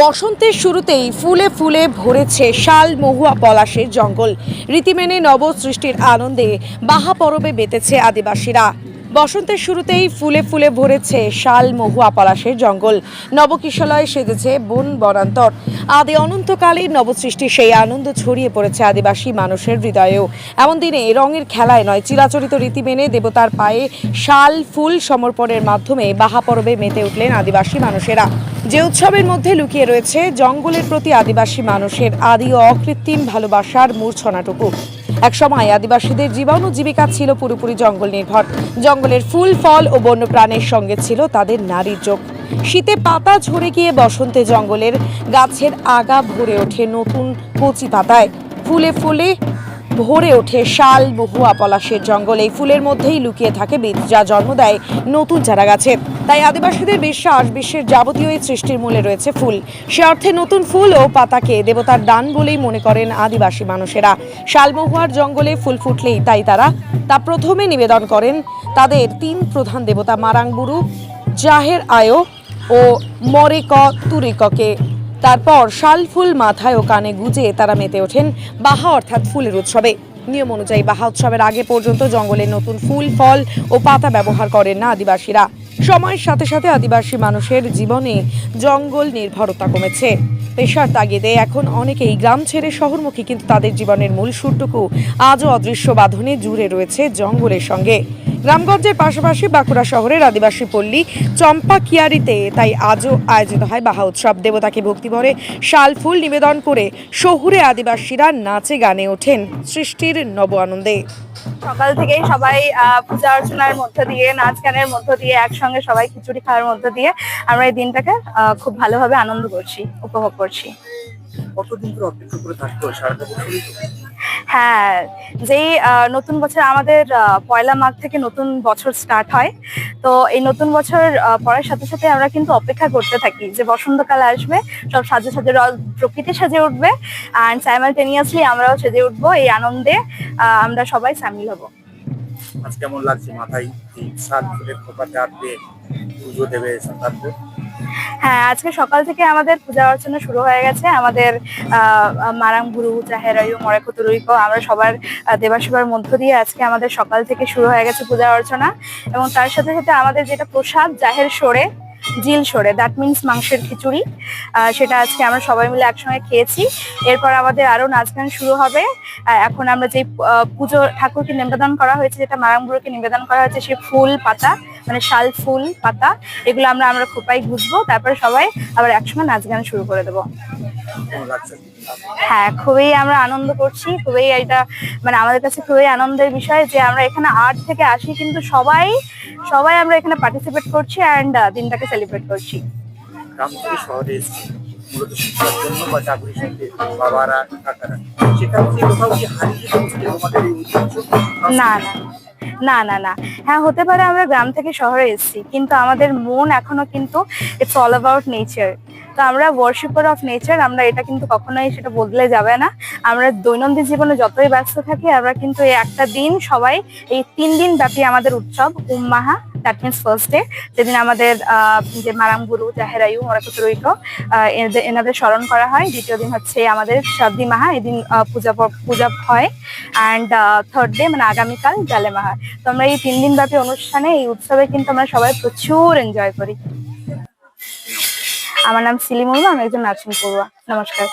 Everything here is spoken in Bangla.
বসন্তের শুরুতেই ফুলে ফুলে ভরেছে শাল মহুয়া পলাশের জঙ্গল। রীতিমেনে নবসৃষ্টির নব সৃষ্টির আনন্দে বাহা পরবে বেতেছে আদিবাসীরা। বসন্তের শুরুতেই ফুলে ফুলে ভরেছে শাল মহুয়া পলাশের জঙ্গল। নবকিশলয়ে সেজেছে বন বনান্তর। আদি অনন্তকালের নবসৃষ্টির সেই আনন্দ ছড়িয়ে পড়েছে আদিবাসী মানুষের হৃদয়েও। এমন দিনে রঙের খেলায় নয়, চিরাচরিত রীতি মেনে দেবতার পায়ে শাল, ফুল সমর্পণের মাধ্যমে বাহা পরবে মেতে উঠলেন আদিবাসী মানুষেরা। যে উৎসবের মধ্যে লুকিয়ে রয়েছে জঙ্গলের প্রতি আদিবাসী মানুষের আদি অকৃত্রিম ভালোবাসার মূর্ছনাটুকু। একসময় আদিবাসীদের জীবন ও জীবিকা ছিল পুরোপুরি জঙ্গল নির্ভর। জঙ্গলের ফুল, ফল ও বন্যপ্রাণের সঙ্গে ছিল তাদের নারীর যোগ। শীতে পাতা ঝরে গিয়ে বসন্তে জঙ্গলের গাছের আগা ভরে ওঠে নতুন কচি পাতায়। ফুলে ফুলে ভরে ওঠে শাল বহুয়া পলাশের জঙ্গল। এই ফুলের মধ্যেই লুকিয়ে থাকে বীজ, যা জন্ম দেয় নতুন চারা গাছের তাই আদিবাসীদের বিশ্বাস, বিশ্বের যাবতীয় এই সৃষ্টির মূলে রয়েছে ফুল। সে অর্থে নতুন ফুল ও পাতাকে দেবতার দান বলেই মনে করেন আদিবাসী মানুষেরা। শালমহুয়ার জঙ্গলে ফুল ফুটলেই তাই তারা। তা প্রথমে নিবেদন করেন তাদের তিন প্রধান দেবতা, মারাংবুরু, জাহের আয়ো ও মরেক তুরিককে তারপর শাল ফুল মাথায় ও কানে গুজে তারা মেতে ওঠেন বাহা অর্থাৎ ফুলের উৎসবে। নিয়ম অনুযায়ী বাহা উৎসবের আগে পর্যন্ত জঙ্গলে নতুন ফুল, ফল ও পাতা ব্যবহার করেন না আদিবাসীরা। সময়ের সাথে সাথে আদিবাসী মানুষের জীবনে জঙ্গল নির্ভরতা কমেছে। পেশার তাগিদে এখন অনেকেই গ্রাম ছেড়ে শহরমুখী, কিন্তু তাদের জীবনের মূল সুরটুকু আজও অদৃশ্য বাঁধনে জুড়ে রয়েছে জঙ্গলের সঙ্গে। গ্রামগঞ্জের পাশাপাশি বাঁকুড়া শহরের আদিবাসী পল্লী চম্পাকিয়ারিতে তাই আজও আয়োজিত হয় বাহা উৎসব। দেবতাকে ভক্তিভরে শাল ফুল নিবেদন করে শহুরে আদিবাসীরা নাচে গানে ওঠেন সৃষ্টির নব আনন্দে। সকাল থেকেই সবাই আহ, পূজা অর্চনার মধ্য দিয়ে নাচ গানের মধ্য দিয়ে একসঙ্গে সবাই খিচুড়ি খাওয়ার মধ্য দিয়ে আমরা এই দিনটাকে আহ, খুব ভালোভাবে আনন্দ করছি উপভোগ করছি। কতদিন ধরে অপেক্ষা করে থাকতে হয়? সারাটা বছরই? হ্যাঁ যেই নতুন বছর আমাদের পয়লা মাঘ থেকে নতুন বছর স্টার্ট হয়। তো এই নতুন বছর পড়ার সাথে সাথে আমরা কিন্তু অপেক্ষা করতে থাকি যে বসন্তকাল আসবে, সব সাজে সাজে প্রকৃতি সাজে উঠবে অ্যান্ড সাইমালটেনিয়াসলি আমরাও সেজে উঠবো এই আনন্দে আমরা সবাই সামিল হব। আজ কেমন লাগছে মাথায়? সাত ফুলের খোপাতে আটবে পুজো দেবে হ্যাঁ আজকে সকাল থেকে আমাদের পূজা অর্চনা শুরু হয়ে গেছে। আমাদের মারাং গুরু চাহেরায়ু মরেকুতুরুইকো আমরা সবার দেবাসেবার মধ্য দিয়ে আজকে আমাদের সকাল থেকে শুরু হয়ে গেছে পূজা অর্চনা। এবং তার সাথে সাথে আমাদের যেটা প্রসাদ জাহের সরে, জিল সরে দ্যাট মিন্স মাংসের খিচুড়ি সেটা আজকে আমরা সবাই মিলে একসঙ্গে খেয়েছি। এরপর আমাদের আরও নাচ গান শুরু হবে। এখন আমরা যে পুজো ঠাকুরকে নিবেদন করা হয়েছে, যেটা মারাংবুড়োকে নিবেদন করা হয়েছে, সে ফুল, পাতা মানে শাল ফুল পাতা এগুলো আমরা আমরা খোপাই গুজবো তারপরে সবাই আবার একসঙ্গে নাচ গান শুরু করে দেবো। হ্যাঁ খুবই আমরা আনন্দ করছি খুবই এটা মানে আমাদের কাছে খুবই আনন্দের বিষয় যে আমরা এখানে আর্ট থেকে আসি কিন্তু সবাই সবাই আমরা এখানে পার্টিসিপেট করছি অ্যান্ড দিনটাকে সেলিব্রেট করছি। গ্রাম থেকে শহরে মূলত শিক্ষার জন্য বা চাকরি সূত্রে বাবারা কাকারা। সেখান থেকে কোথাও কি হারিয়ে যেতে হচ্ছে তোমাদের এই ঐতিহ্য না না। না না না। হ্যাঁ হতে পারে আমরা গ্রাম থেকে শহরে এসেছি, কিন্তু আমাদের মন এখনও কিন্তু ইটস অল অ্যাবাউট নেচার তো আমরা ওয়ার্শিপার অফ নেচার আমরা এটা কিন্তু কখনোই সেটা বদলে যাবে না। আমরা দৈনন্দিন জীবনে যতই ব্যস্ত থাকি, আমরা কিন্তু এই একটা দিন সবাই, এই তিন দিন ব্যাপী আমাদের উৎসব, উম্মাহা। দ্যাট মিনস ফার্স্ট ডে যেদিন আমাদের যে মারাম গুরু জাহেরায়ু মরাকুতুরৈক এনাদের স্মরণ করা হয়। দ্বিতীয় দিন হচ্ছে আমাদের সাদ্দি মাহা, এদিন পূজা পূজা হয়। অ্যান্ড থার্ড ডে মানে আগামীকাল জালে মাহা। তো আমরা এই তিন দিন ব্যাপী অনুষ্ঠানে, এই উৎসবে কিন্তু আমরা সবাই প্রচুর এনজয় করি। আমার নাম সিলিমুল্লা আমি একজন নার্সিং পড়ুয়া। নমস্কার।